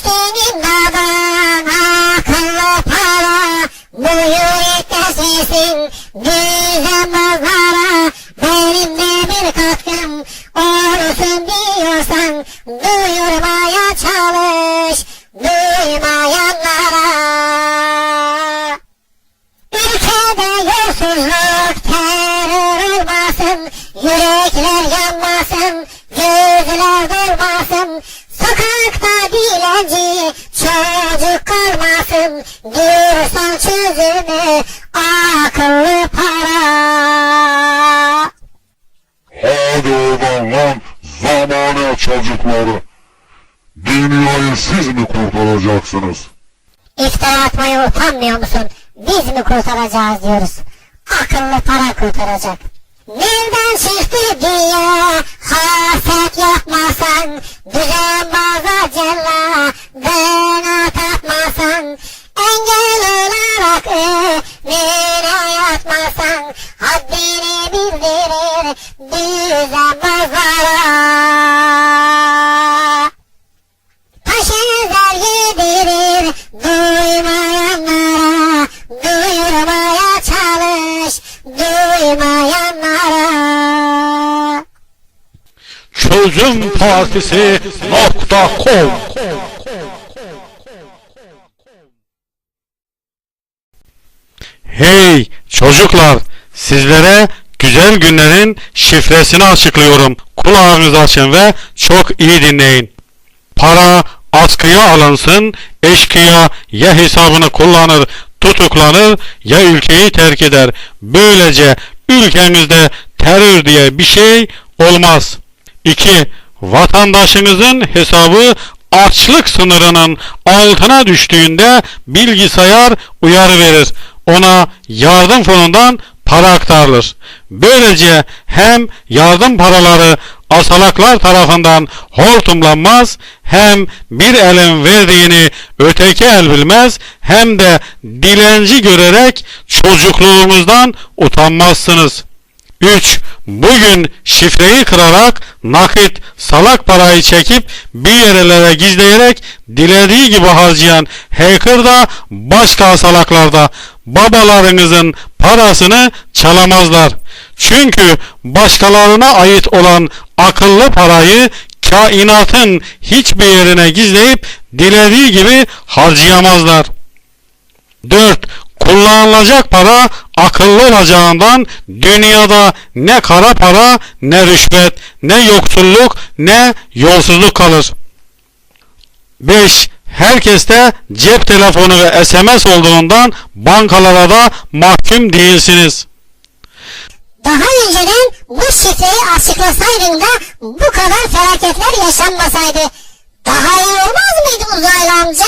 Geçtiğin dağdan akıllı para Buyur sesin düzenbazlara Benim de bir katkım olsun diyorsan Duyurmaya duymayanlara. Ülkede yolsuzluk terör olmasın Yürekler yanmasın Gözler dolmasın. Sokakta dilenci çocuk kalmasın Diyorsan çözümü akıllı para Hadi oradan lan zamane çocukları. Dünyayı siz mi kurtaracaksınız? İftira atmaya utanmıyor musun? Biz mi kurtaracağız diyoruz. Akıllı para kurtaracak. Nereden çıktı diye haset yapmasan, düzenbaza cella haddini bildirir düzenbazlara. Taşınızlar yedirir duymayanlara Duyurmaya çalış duymayanlara Çözüm Partisi nokta com Hey çocuklar sizlere güzel günlerin şifresini açıklıyorum. Kulağınızı açın ve çok iyi dinleyin. Para askıya alınsın, eşkıya ya hesabını kullanır, tutuklanır ya ülkeyi terk eder. Böylece ülkemizde terör diye bir şey olmaz. 2. Vatandaşınızın hesabı açlık sınırının altına düştüğünde bilgisayar uyarı verir. Ona yardım fonundan para aktarılır. Böylece hem yardım paraları asalaklar tarafından hortumlanmaz hem bir elin verdiğini öteki el bilmez hem de dilenci görerek çocukluğumuzdan utanmazsınız. 3. Bugün şifreyi kırarak nakit salak parayı çekip bir yerlere gizleyerek dilediği gibi harcayan hacker da başka salaklarda babalarınızın parasını çalamazlar. Çünkü başkalarına ait olan akıllı parayı kainatın hiçbir yerine gizleyip dilediği gibi harcayamazlar. 4. Kullanılacak para akıllı olacağından dünyada ne kara para, ne rüşvet, ne yoksulluk, ne yolsuzluk kalır. 5. Herkeste cep telefonu ve SMS olduğundan bankalara da mahkum değilsiniz. Daha önceden bu şifreyi açıklasaydın da bu kadar felaketler yaşanmasaydı daha iyi olmaz mıydı uzaylı amca?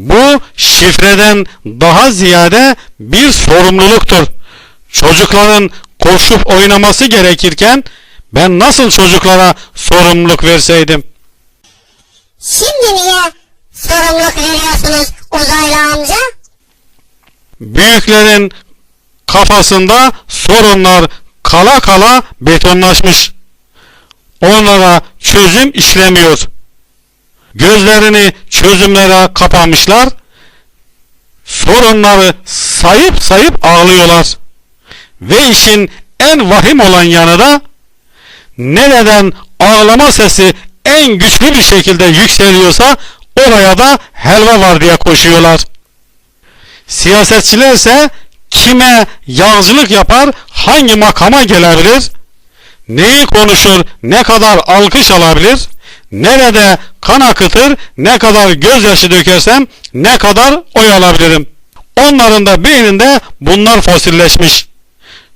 Bu şifreden daha ziyade bir sorumluluktur. Çocukların koşup oynaması gerekirken ben nasıl çocuklara sorumluluk verseydim? Şimdi niye sorumluluk veriyorsunuz uzaylı amca? Büyüklerin kafasında sorunlar kala kala betonlaşmış. Onlara çözüm işlemiyor. Gözlerini çözümlere kapamışlar. Sorunları sayıp sayıp ağlıyorlar. Ve işin en vahim olan yanı da nereden ağlama sesi en güçlü bir şekilde yükseliyorsa oraya da helva var diye koşuyorlar. Siyasetçilerse kime yağcılık yapar, hangi makama gelebilir, neyi konuşur, ne kadar alkış alabilir, nerede kan akıtır, ne kadar gözyaşı dökersem ne kadar oy alabilirim. Onların da beyninde bunlar fosilleşmiş.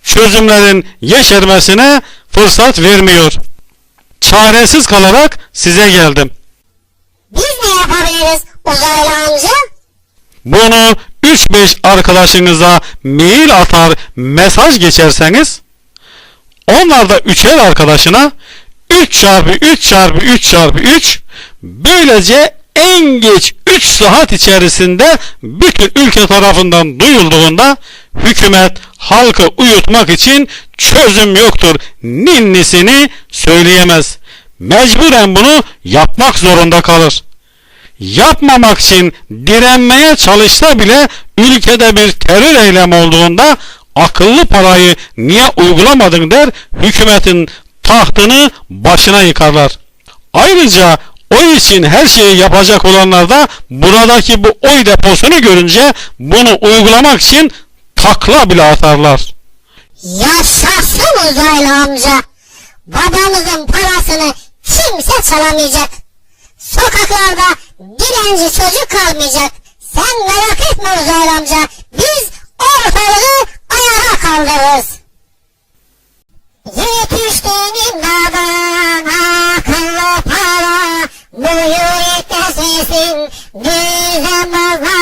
Çözümlerin yeşermesine fırsat vermiyor. Çaresiz kalarak size geldim. Ne yapabiliriz uzaylı amca? Bunu 3-5 arkadaşınıza mail atar mesaj geçerseniz onlar da 3'er arkadaşına 3 çarpı 3 çarpı 3 çarpı 3 böylece en geç 3 saat içerisinde bütün ülke tarafından duyulduğunda hükümet halkı uyutmak için çözüm yoktur ninnisini söyleyemez. Mecburen bunu yapmak zorunda kalır. Yapmamak için direnmeye çalışsa bile ülkede bir terör eylemi olduğunda akıllı parayı niye uygulamadın der hükümetin tahtını başına yıkarlar. Ayrıca oy için her şeyi yapacak olanlar da buradaki bu oy deposunu görünce bunu uygulamak için takla bile atarlar. Yaşasın uzaylı amca. Babamızın parasını kimse çalamayacak. Sokaklarda dilenci çocuk kalmayacak. Sen merak etme uzaylı amca. Biz ortalığı ayağa kaldırırız. Yetiştiğin dağdan akıllı para Buyur sesin düzenbazlara Benim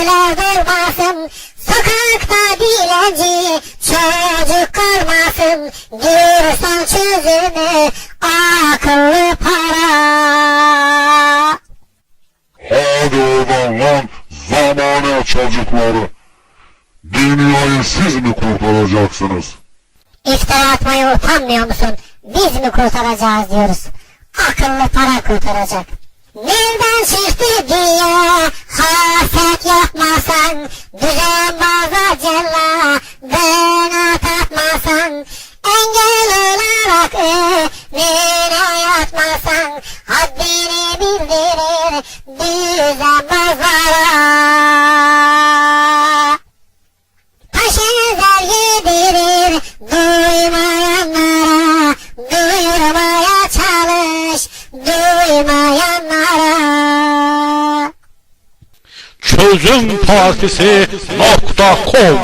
Gözler durmasın Sokakta dilenci çocuk kalmasın Görsen çözümü akıllı para Hadi oradan lan zamane çocukları. Dünyayı siz mi kurtaracaksınız? İftira atmaya utanmıyor musun? Biz mi kurtaracağız diyoruz. Akıllı para kurtaracak. Nereden çıktı bildirir düzenbazlara. Taşınızlar yedirir duymayanlara Duyurmaya çalış duymayanlara Çözüm Partisi nokta com